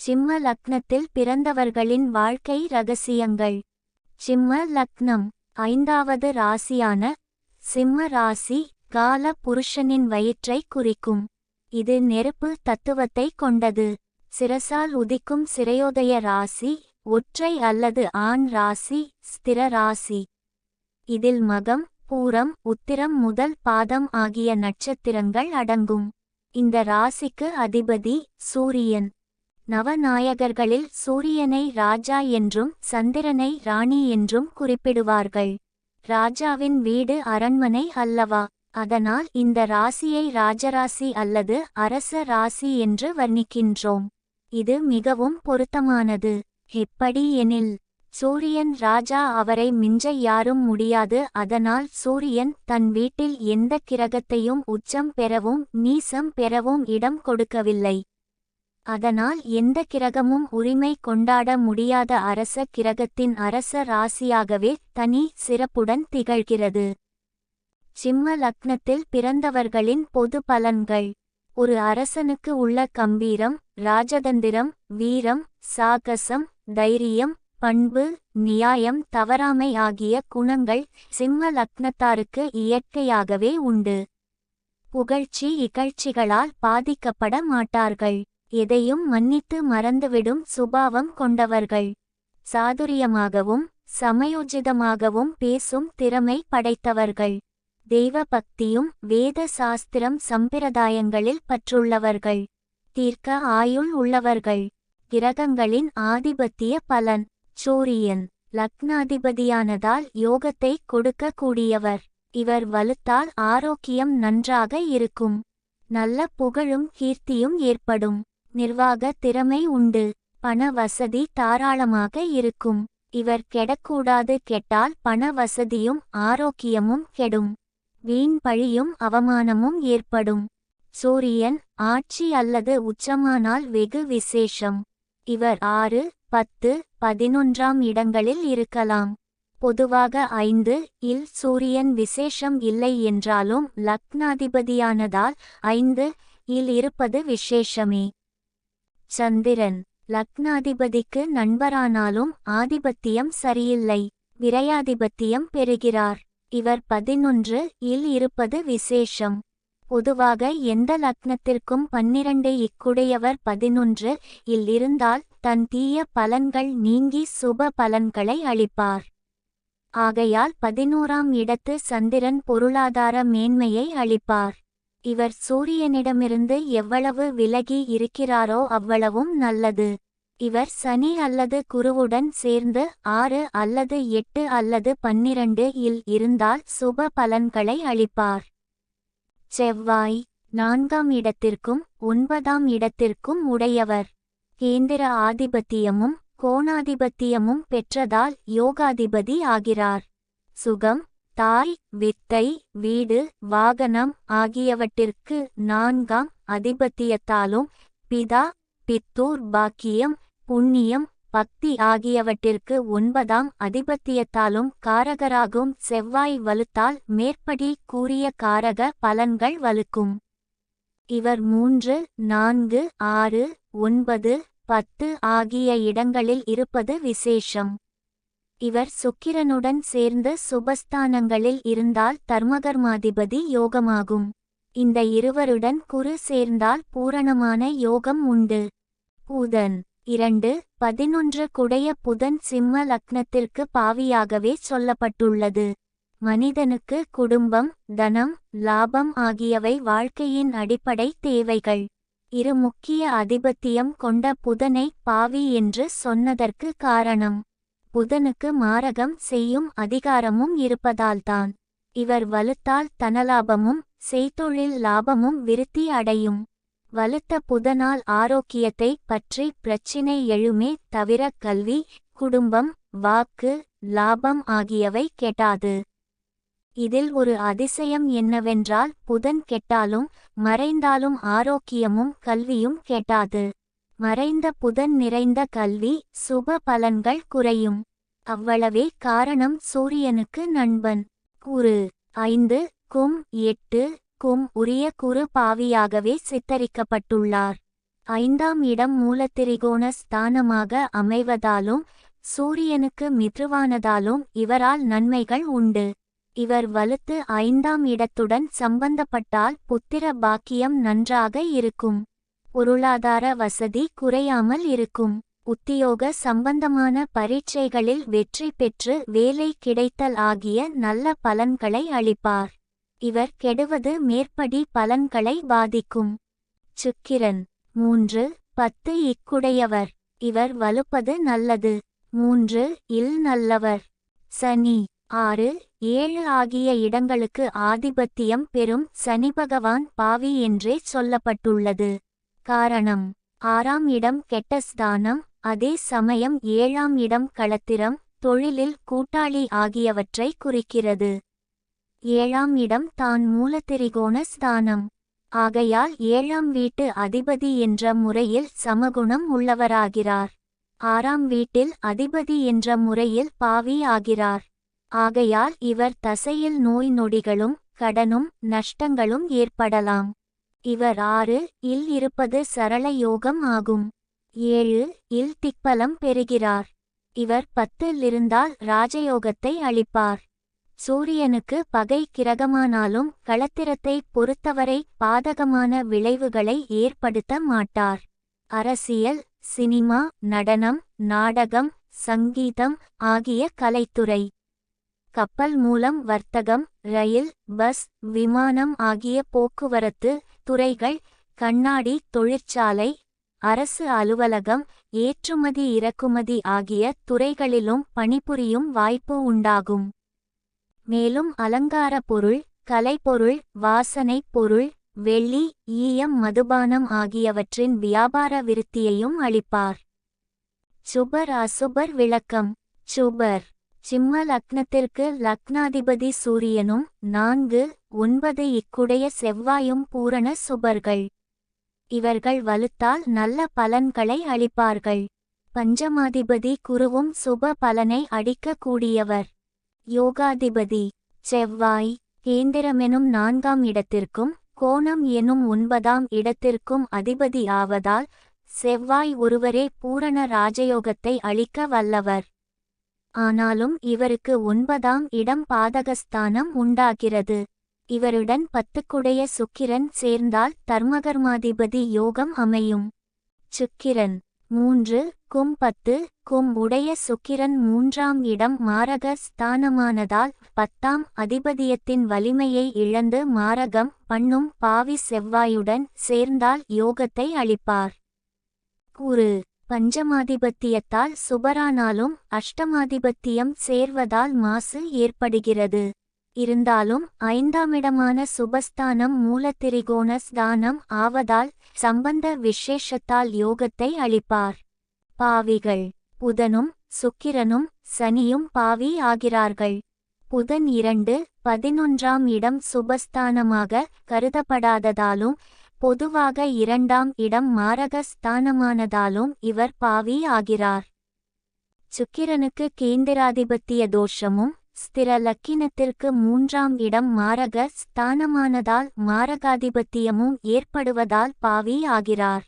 சிம்ம லக்னத்தில் பிறந்தவர்களின் வாழ்க்கை ரகசியங்கள். சிம்ம லக்னம் ஐந்தாவது ராசியான சிம்ம ராசி கால புருஷனின் வயிற்றை குறிக்கும். இது நெருப்பு தத்துவத்தை கொண்டது. சிரசால் உதிக்கும் சிறையோதய ராசி ஒற்றை அல்லது ஆண் ராசி ஸ்திர ராசி. இதில் மகம் பூரம் உத்திரம் முதல் பாதம் ஆகிய நட்சத்திரங்கள் அடங்கும். இந்த ராசிக்கு அதிபதி சூரியன். நவநாயகர்களில் சூரியனை ராஜா என்றும் சந்திரனை ராணி என்றும் குறிப்பிடுவார்கள். ராஜாவின் வீடு அரண்மனை அல்லவா? அதனால் இந்த ராசியை ராஜராசி அல்லது அரச ராசி என்று வர்ணிக்கின்றோம். இது மிகவும் பொருத்தமானது. எப்படி எனில் சூரியன் ராஜா அவரை மிஞ்ச யாரும் முடியாது. அதனால் சூரியன் தன் வீட்டில் எந்த கிரகத்தையும் உச்சம் பெறவும் நீசம் பெறவும் இடம் கொடுக்கவில்லை. அதனால் எந்த கிரகமும் உரிமை கொண்டாட முடியாத அரச கிரகத்தின் அரச ராசியாகவே தனி சிறப்புடன் திகழ்கிறது. சிம்ம லக்னத்தில் பிறந்தவர்களின் பொது பலன்கள். ஒரு அரசனுக்கு உள்ள கம்பீரம் ராஜதந்திரம் வீரம் சாகசம் தைரியம் பண்பு நியாயம் தவறாமை ஆகிய குணங்கள் சிம்ம லக்னத்தாருக்கு இயற்கையாகவே உண்டு. புகழ்ச்சி இகழ்ச்சிகளால் பாதிக்கப்பட மாட்டார்கள். எதையும் மன்னித்து மறந்துவிடும் சுபாவம் கொண்டவர்கள். சாதுரியமாகவும் சமயோஜிதமாகவும் பேசும் திறமை படைத்தவர்கள். தெய்வ பக்தியும் வேத சாஸ்திரம் சம்பிரதாயங்களில் பற்றுள்ளவர்கள். தீர்க்க ஆயுள் உள்ளவர்கள். கிரகங்களின் ஆதிபத்திய பலன். சூரியன் லக்னாதிபதியானதால் யோகத்தை கொடுக்க கூடியவர் இவர் வலுத்தால் ஆரோக்கியம் நன்றாக இருக்கும். நல்ல புகழும் கீர்த்தியும் ஏற்படும். நிர்வாக திறமை உண்டு. பண வசதி தாராளமாக இருக்கும். இவர் கெடக்கூடாது கெட்டால் பண வசதியும் ஆரோக்கியமும் கெடும். வீண் பழியும் அவமானமும் ஏற்படும். சூரியன் ஆட்சி அல்லது உச்சமானால் வெகு விசேஷம். இவர் ஆறு பத்து பதினொன்றாம் இடங்களில் இருக்கலாம். பொதுவாக ஐந்து இல் சூரியன் விசேஷம் இல்லை என்றாலும் லக்னாதிபதியானதால் ஐந்து இல் இருப்பது விசேஷமே. சந்திரன் லக்னாதிபதிக்கு நண்பரானாலும் ஆதிபத்தியம் சரியில்லை. விரையாதிபத்தியம் பெறுகிறார். இவர் பதினொன்று இல் இருப்பது விசேஷம். பொதுவாக எந்த லக்னத்திற்கும் பன்னிரண்டு இக்குடையவர் பதினொன்று இல் இருந்தால் தன் தீய பலன்கள் நீங்கி சுப பலன்களை அளிப்பார். ஆகையால் பதினோராம் இடத்து சந்திரன் பொருளாதார மேன்மையை அளிப்பார். இவர் சூரியனிடமிருந்து எவ்வளவு விலகி இருக்கிறாரோ அவ்வளவும் நல்லது. இவர் சனி அல்லது குருவுடன் சேர்ந்து ஆறு அல்லது எட்டு அல்லது பன்னிரண்டு இல் இருந்தால் சுப பலன்களை அளிப்பார். செவ்வாய் நான்காம் இடத்திற்கும் ஒன்பதாம் இடத்திற்கும் உடையவர். கேந்திர ஆதிபத்தியமும் கோணாதிபத்தியமும் பெற்றதால் யோகாதிபதி ஆகிறார். சுகம் தாய் வித்தை வீடு வாகனம் ஆகியவற்றிற்கு நான்காம் அதிபத்தியத்தாலும் பிதா பித்தூர் பாக்கியம் புண்ணியம் பக்தி ஆகியவற்றிற்கு ஒன்பதாம் அதிபத்தியத்தாலும் காரகராகும் செவ்வாய் வலுத்தால் மேற்படி கூறிய காரக பலன்கள் வலுக்கும். இவர் மூன்று நான்கு ஆறு ஒன்பது பத்து ஆகிய இடங்களில் இருப்பது விசேஷம். இவர் சுக்கிரனுடன் சேர்ந்து சுபஸ்தானங்களில் இருந்தால் தர்மகர்மாதிபதி யோகமாகும். இந்த இருவருடன் குரு சேர்ந்தால் பூரணமான யோகம் உண்டு. பூதன் இரண்டு பதினொன்று குடைய புதன் சிம்ம லக்னத்திற்கு பாவியாகவே சொல்லப்பட்டுள்ளது. மனிதனுக்கு குடும்பம் தனம் லாபம் ஆகியவை வாழ்க்கையின் அடிப்படை தேவைகள். இரு முக்கிய அதிபத்தியம் கொண்ட புதனை பாவி என்று சொன்னதற்கு காரணம். புதனுக்கு மாரகம் செய்யும் அதிகாரமும் இருப்பதால்தான். இவர் வலுத்தால் தனலாபமும் செய்தொழில் லாபமும் விருத்தி அடையும். வலுத்த புதனால் ஆரோக்கியத்தை பற்றி பிரச்சினை எழுமே தவிர கல்வி குடும்பம் வாக்கு லாபம் ஆகியவை கெட்டாது. இதில் ஒரு அதிசயம் என்னவென்றால் புதன் கெட்டாலும் மறைந்தாலும் ஆரோக்கியமும் கல்வியும் கெட்டாது. மறைந்த புதன் நிறைந்த கல்வி சுப பலன்கள் குறையும். அவ்வளவே காரணம் சூரியனுக்கு நண்பன். குரு ஐந்து கும் எட்டு கும் உரிய குரு பாவியாகவே சித்தரிக்கப்பட்டுள்ளார். ஐந்தாம் இடம் மூலத்திரிகோண ஸ்தானமாக அமைவதாலும் சூரியனுக்கு மித்ருவானதாலும் இவரால் நன்மைகள் உண்டு. இவர் வலுத்து ஐந்தாம் இடத்துடன் சம்பந்தப்பட்டால் புத்திர பாக்கியம் நன்றாக இருக்கும். பொருளாதார வசதி குறையாமல் இருக்கும். உத்தியோக சம்பந்தமான பரீட்சைகளில் வெற்றி பெற்று வேலை கிடைத்தல் ஆகிய நல்ல பலன்களை அளிப்பார். இவர் கெடுவது மேற்படி பலன்களை பாதிக்கும். சுக்கிரன். மூன்று பத்து இக்குடையவர். இவர் வலுப்பது நல்லது. மூன்று இல் நல்லவர். சனி. ஆறு ஏழு ஆகிய இடங்களுக்கு ஆதிபத்தியம் பெறும் சனி பகவான் பாவி என்றே சொல்லப்பட்டுள்ளது. காரணம். ஆறாம் இடம் கெட்ட ஸ்தானம் அதே சமயம் ஏழாம் இடம் களத்திரம் தொழிலில் கூட்டாளி ஆகியவற்றை குறிக்கிறது. ஏழாம் இடம் தான் மூலத்திரிகோண ஸ்தானம் ஆகையால் ஏழாம் வீட்டு அதிபதி என்ற முறையில் சமகுணம் உள்ளவராகிறார். ஆறாம் வீட்டில் அதிபதி என்ற முறையில் பாவி ஆகிறார். ஆகையால் இவர் தசையில் நோய் நொடிகளும் கடனும் நஷ்டங்களும் ஏற்படலாம். இவர் ஆறு இல் இருப்பது சரள யோகம் ஆகும். ஏழு இல் திக்பலம் பெறுகிறார். இவர் பத்தில் இருந்தால் ராஜயோகத்தை அளிப்பார். சூரியனுக்கு பகை கிரகமானாலும் களத்திரத்தை பொறுத்தவரை பாதகமான விளைவுகளை ஏற்படுத்த மாட்டார். அரசியல் சினிமா நடனம் நாடகம் சங்கீதம் ஆகிய கலைத்துறை. கப்பல் மூலம் வர்த்தகம் ரயில் பஸ் விமானம் ஆகிய போக்குவரத்து துறைகள் கண்ணாடி தொழிற்சாலை அரசு அலுவலகம் ஏற்றுமதி இறக்குமதி ஆகிய துறைகளிலும் பணிபுரியும் வாய்ப்பு உண்டாகும். மேலும் அலங்கார பொருள் கலைப்பொருள் வாசனைப் பொருள் வெள்ளி ஈயம் மதுபானம் ஆகியவற்றின் வியாபார விருத்தியையும் அளிப்பார். சுபர் அசுபர் விளக்கம். சுபர். சிம்ம லக்னத்திற்கு லக்னாதிபதி சூரியனும் நான்கு ஒன்பது இக்குடைய செவ்வாயும் பூரண சுபர்கள். இவர்கள் வலுத்தால் நல்ல பலன்களை அளிப்பார்கள். பஞ்சமாதிபதி குருவும் சுப பலனை அடிக்கக்கூடியவர். யோகாதிபதி செவ்வாய் கேந்திரமெனும் நான்காம் இடத்திற்கும் கோணம் எனும் ஒன்பதாம் இடத்திற்கும் அதிபதி ஆவதால் செவ்வாய் ஒருவரே பூரண ராஜயோகத்தை அளிக்க வல்லவர். ஆனாலும் இவருக்கு ஒன்பதாம் இடம் பாதகஸ்தானம் உண்டாகிறது. இவருடன் பத்துக்குடைய சுக்கிரன் சேர்ந்தால் தர்மகர்மாதிபதி யோகம் அமையும். சுக்கிரன் மூன்று கும் பத்து கும் உடைய சுக்கிரன் மூன்றாம் இடம் மாரக ஸ்தானமானதால் பத்தாம் அதிபதியத்தின் வலிமையை இழந்து மாரகம் பண்ணும் பாவி செவ்வாயுடன் சேர்ந்தால் யோகத்தை அளிப்பார். குரு பஞ்சமாதிபத்தியத்தால் சுபரானாலும் அஷ்டமாதிபத்தியம் சேர்வதால் மாசு ஏற்படுகிறது. இருந்தாலும் ஐந்தாமிடமான சுபஸ்தானம் மூலத்திரிகோண ஸ்தானம் ஆவதால் சம்பந்த விசேஷத்தால் யோகத்தை அளிப்பார். பாவிகள். புதனும் சுக்கிரனும் சனியும் பாவி ஆகிறார்கள். புதன் இரண்டு பதினொன்றாம் இடம் சுபஸ்தானமாக கருதப்படாததாலும் பொதுவாக இரண்டாம் இடம் மாரக ஸ்தானமானதாலும் இவர் பாவி ஆகிறார். சுக்கிரனுக்கு கேந்திராதிபத்திய தோஷமும் ஸ்திர லக்கினத்திற்கு மூன்றாம் இடம் மாரக ஸ்தானமானதால் மாரகாதிபத்தியமும் ஏற்படுவதால் பாவி ஆகிறார்.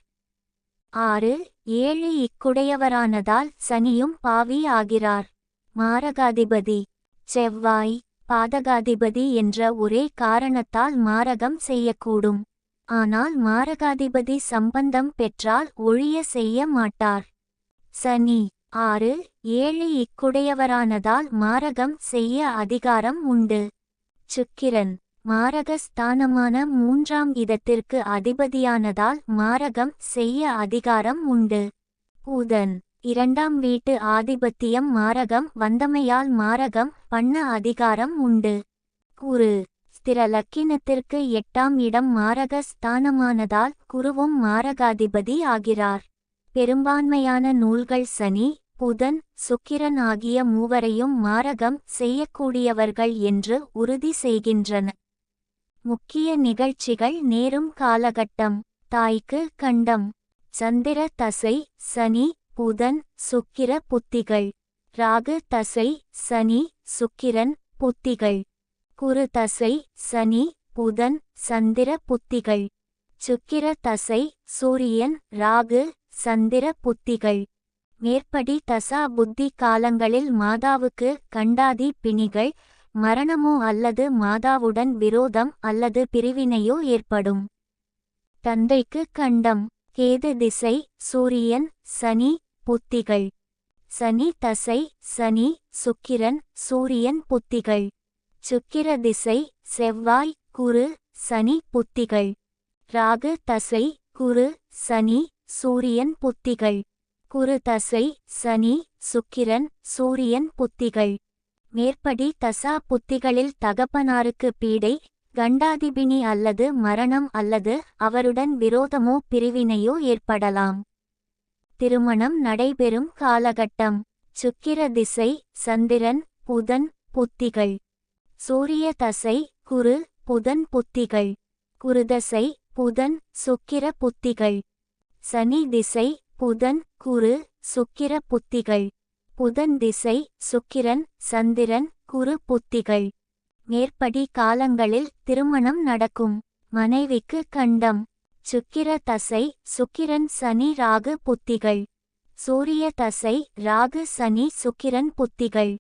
ஆறு ஏழு இக்குடையவரானதால் சனியும் பாவி ஆகிறார். மாரகாதிபதி செவ்வாய் பாதகாதிபதி என்ற ஒரே காரணத்தால் மாரகம் செய்யக்கூடும். ஆனால் மாரகாதிபதி சம்பந்தம் பெற்றால் ஒழிய செய்ய மாட்டார். சனி ஆறு ஏழு இக்குடையவரானதால் மாரகம் செய்ய அதிகாரம் உண்டு. சுக்கிரன் மாரகஸ்தானமான மூன்றாம் இடத்திற்கு அதிபதியானதால் மாரகம் செய்ய அதிகாரம் உண்டு. பூதன் இரண்டாம் வீட்டு ஆதிபத்தியம் மாரகம் வந்தமையால் மாரகம் பண்ண அதிகாரம் உண்டு. குரு ஸ்திர லக்கினத்திற்கு எட்டாம் இடம் மாரக ஸ்தானமானதால் குருவும் மாரகாதிபதி ஆகிறார். பெரும்பான்மையான நூல்கள் சனி புதன் சுக்கிரன் ஆகிய மூவரையும் மாரகம் செய்யக்கூடியவர்கள் என்று உறுதி செய்கின்றன. முக்கிய நிகழ்ச்சிகள் நேரும் காலகட்டம். தாய்க்கு கண்டம். சந்திர தசை சனி புதன் சுக்கிர புத்திகள். ராகு தசை சனி சுக்கிரன் புத்திகள். குரு தசை சனி புதன் சந்திர புத்திகள். சுக்கிர தசை சூரியன் ராகு சந்திர புத்திகள். மேற்படி தசா புத்தி காலங்களில் மாதாவுக்கு கண்டாதி பிணிகள் மரணமோ அல்லது மாதாவுடன் விரோதம் அல்லது பிரிவினையோ ஏற்படும். தந்தைக்கு கண்டம் கேது திசை சூரியன் சனி புத்திகள். சனி தசை சனி சுக்கிரன் சூரியன் புத்திகள். சுக்கிர திசை செவ்வாய் குரு சனி புத்திகள். ராகு தசை குரு சனி சூரியன் புத்திகள். குரு தசை சனி சுக்கிரன் சூரியன் புத்திகள். மேற்படி தசா புத்திகளில் தகப்பனாருக்கு பீடை கண்டாதிபினி அல்லது மரணம் அல்லது அவருடன் விரோதமோ பிரிவினையோ ஏற்படலாம். திருமணம் நடைபெறும் காலகட்டம். சுக்கிர திசை சந்திரன் புதன் புத்திகள். சூரிய தசை குரு புதன் புத்திகள். குருதசை புதன் சுக்கிர புத்திகள். சனி திசை புதன் குரு சுக்கிர புத்திகள். புதன் திசை சுக்கிரன் சந்திரன் குரு புத்திகள். மேற்படி காலங்களில் திருமணம் நடக்கும். மனைவிக்கு கண்டம். சுக்கிர தசை சுக்கிரன் சனி ராகு புத்திகள். சூரிய தசை ராகு சனி சுக்கிரன் புத்திகள்.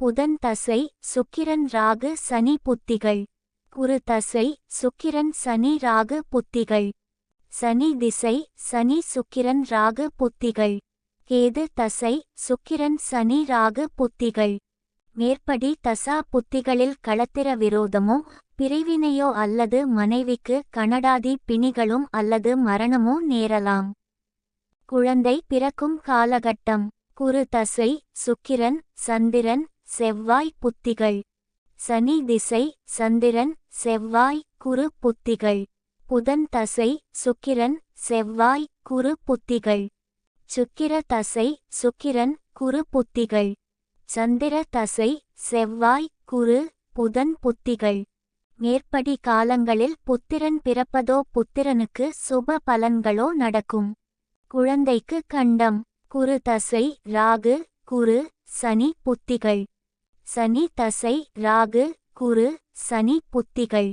புதன் தசை சுக்கிரன் ராகு சனி புத்திகள். குரு தசை சுக்கிரன் சனி ராகு புத்திகள். சனி திசை சனி சுக்கிரன் ராகு புத்திகள். கேது தசை சுக்கிரன் சனி ராகு புத்திகள். மேற்படி தசா புத்திகளில் களத்திர விரோதமோ பிரிவினையோ அல்லது மனைவிக்கு கனடாதி பிணிகளும் அல்லது மரணமோ நேரலாம். குழந்தை பிறக்கும் காலகட்டம். குரு தசை சுக்கிரன் சந்திரன் செவ்வாய் புத்திகள். சனி திசை சந்திரன் செவ்வாய் குரு புத்திகள். புதன் தசை சுக்கிரன் செவ்வாய் குரு புத்திகள். சுக்கிர தசை சுக்கிரன் குரு புத்திகள். சந்திர தசை செவ்வாய் குரு புதன் புத்திகள். மேற்படி காலங்களில் புத்திரன் பிறப்பதோ புத்திரனுக்கு சுப பலன்களோ நடக்கும். குழந்தைக்கு கண்டம். குரு தசை ராகு குரு சனி புத்திகள். சனி தசை ராகு குரு சனி புத்திகள்.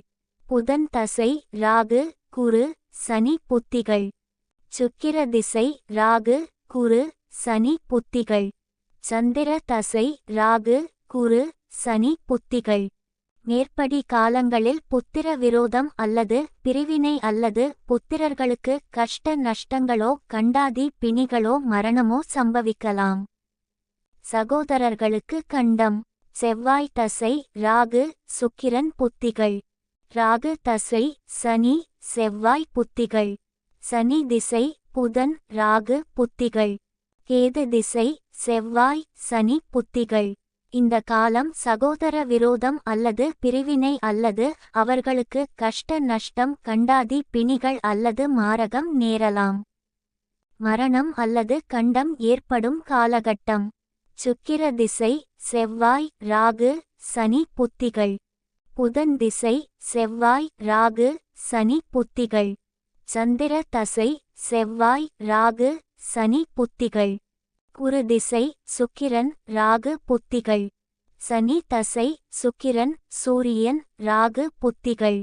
புதன் தசை ராகு குரு சனி புத்திகள். சுக்கிர திசை ராகு குரு சனி புத்திகள். சந்திர தசை ராகு குரு சனி புத்திகள். மேற்படி காலங்களில் புத்திர விரோதம் அல்லது பிரிவினை அல்லது புத்திரர்களுக்கு கஷ்ட நஷ்டங்களோ கண்டாதி பிணிகளோ மரணமோ சம்பவிக்கலாம். சகோதரர்களுக்கு கண்டம். செவ்வாய் தசை ராகு சுக்கிரன் புத்திகள். ராகு தசை சனி செவ்வாய் புத்திகள். சனி திசை புதன் ராகு புத்திகள். கேது திசை செவ்வாய் சனி புத்திகள். இந்த காலம் சகோதர விரோதம் அல்லது பிரிவினை அல்லது அவர்களுக்கு கஷ்ட நஷ்டம் கண்டாதி பிணிகள் அல்லது மாரகம் நேரலாம். மரணம் அல்லது கண்டம் ஏற்படும் காலகட்டம். சுக்கிர திசை செவ்வாய் ராகு சனி புத்திகள். புதன் திசை செவ்வாய் ராகு சனி புத்திகள். சந்திர தசை செவ்வாய் ராகு சனி புத்திகள். குரு திசை சுக்கிரன் ராகு புத்திகள். சனி தசை சுக்கிரன் சூரியன் ராகு புத்திகள்.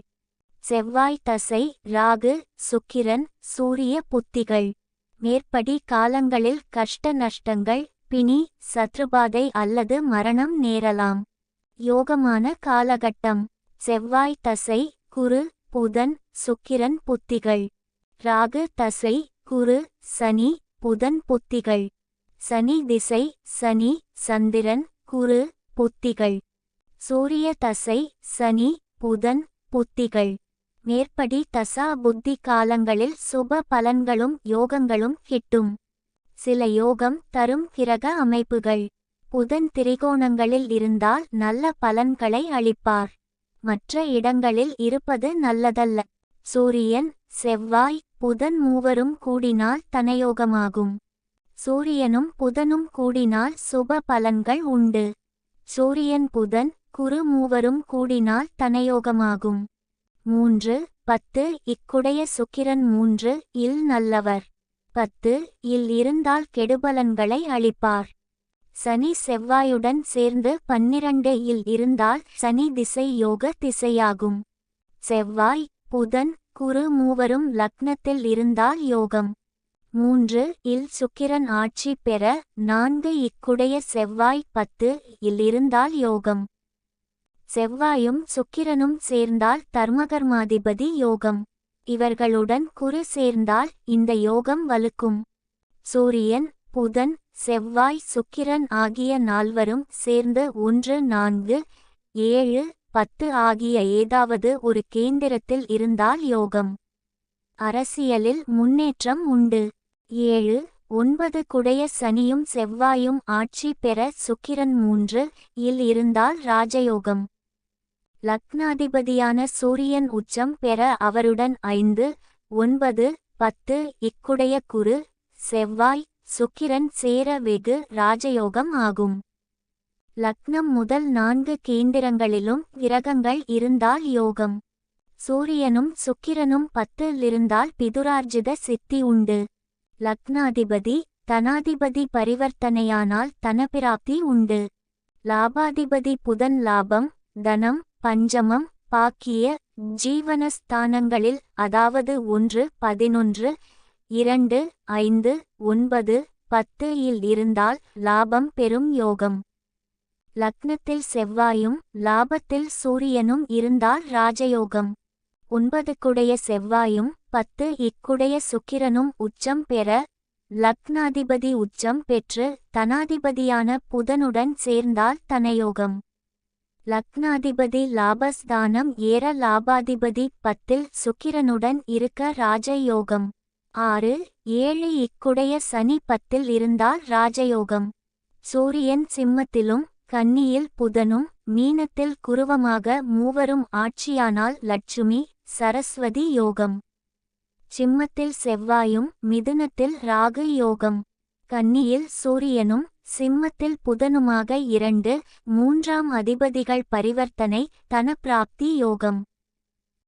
செவ்வாய் தசை ராகு சுக்கிரன் சூரிய புத்திகள். மேற்படி காலங்களில் கஷ்ட நஷ்டங்கள் பிணி சத்ருபாதை அல்லது மரணம் நேரலாம். யோகமான காலகட்டம். செவ்வாய் தசை குரு புதன் சுக்கிரன் புத்திகள். ராகு தசை குரு சனி புதன் புத்திகள். சனி திசை சனி சந்திரன் குரு புத்திகள். சூரிய தசை சனி புதன் புத்திகள். மேற்படி தசா புத்தி காலங்களில் சுப பலன்களும் யோகங்களும் கிட்டும். சில யோகம் தரும் கிரக அமைப்புகள். புதன் திரிகோணங்களில் இருந்தால் நல்ல பலன்களை அளிப்பார். மற்ற இடங்களில் இருப்பது நல்லதல்ல. சூரியன் செவ்வாய் புதன் மூவரும் கூடினால் தனயோகமாகும். சூரியனும் புதனும் கூடினால் சுப பலன்கள் உண்டு. சூரியன் புதன் குரு மூவரும் கூடினால் தனயோகமாகும். மூன்று பத்து இக்குடைய சுக்கிரன் மூன்று இல் நல்லவர். பத்து இல் இருந்தால் கெடுபலன்களை அளிப்பார். சனி செவ்வாயுடன் சேர்ந்து பன்னிரண்டு இல் இருந்தால் சனி திசை யோக திசையாகும். செவ்வாய் புதன் குரு மூவரும் லக்னத்தில் இருந்தால் யோகம். மூன்று இல் சுக்கிரன் ஆட்சி பெற நான்கு இக்குடைய செவ்வாய் பத்து இல் இருந்தால் யோகம். செவ்வாயும் சுக்கிரனும் சேர்ந்தால் தர்மகர்மாதிபதி யோகம். இவர்களுடன் குரு சேர்ந்தால் இந்த யோகம் வலுக்கும். சூரியன் புதன் செவ்வாய் சுக்கிரன் ஆகிய நால்வரும் சேர்ந்து ஒன்று நான்கு ஏழு பத்து ஆகிய ஏதாவது ஒரு கேந்திரத்தில் இருந்தால் யோகம். அரசியலில் முன்னேற்றம் உண்டு. ஏழு ஒன்பது குடைய சனியும் செவ்வாயும் ஆட்சி பெற சுக்கிரன் மூன்று இல் இருந்தால் ராஜயோகம். லக்னாதிபதியான சூரியன் உச்சம் பெற அவருடன் ஐந்து ஒன்பது பத்து இக்குடைய குரு செவ்வாய் சுக்கிரன் சேர வெகு ராஜயோகம் ஆகும். லக்னம் முதல் நான்கு கேந்திரங்களிலும் கிரகங்கள் இருந்தால் யோகம். சூரியனும் சுக்கிரனும் பத்தில் இருந்தால் பிதுரார்ஜித சித்தி உண்டு. லக்னாதிபதி தனாதிபதி பரிவர்த்தனையானால் தனபிராப்தி உண்டு. லாபாதிபதி புதன் லாபம் தனம் பஞ்சமம் பாக்கிய ஜீவனஸ்தானங்களில் அதாவது ஒன்று பதினொன்று இரண்டு ஐந்து ஒன்பது பத்து இல் இருந்தால் லாபம் பெறும் யோகம். லக்னத்தில் செவ்வாயும் லாபத்தில் சூரியனும் இருந்தால் ராஜயோகம். ஒன்பது குடைய செவ்வாயும் பத்து இக்குடைய சுக்கிரனும் உச்சம் பெற லக்னாதிபதி உச்சம் பெற்று தனாதிபதியான புதனுடன் சேர்ந்தால் தனயோகம். லக்னாதிபதி லாபஸ்தானம் ஏற லாபாதிபதி பத்தில் சுக்கிரனுடன் இருக்க ராஜயோகம். ஆறு ஏழு இக்குடைய சனி பத்தில் இருந்தால் ராஜயோகம். சூரியன் சிம்மத்திலும் கன்னியில் புதனும் மீனத்தில் குருவமாக மூவரும் ஆட்சியானால் லட்சுமி சரஸ்வதி யோகம். சிம்மத்தில் செவ்வாயும் மிதுனத்தில் ராகு யோகம். கன்னியில் சூரியனும் சிம்மத்தில் புதனுமாக இரண்டு மூன்றாம் அதிபதிகள் பரிவர்த்தனை தனப்பிராப்தி யோகம்.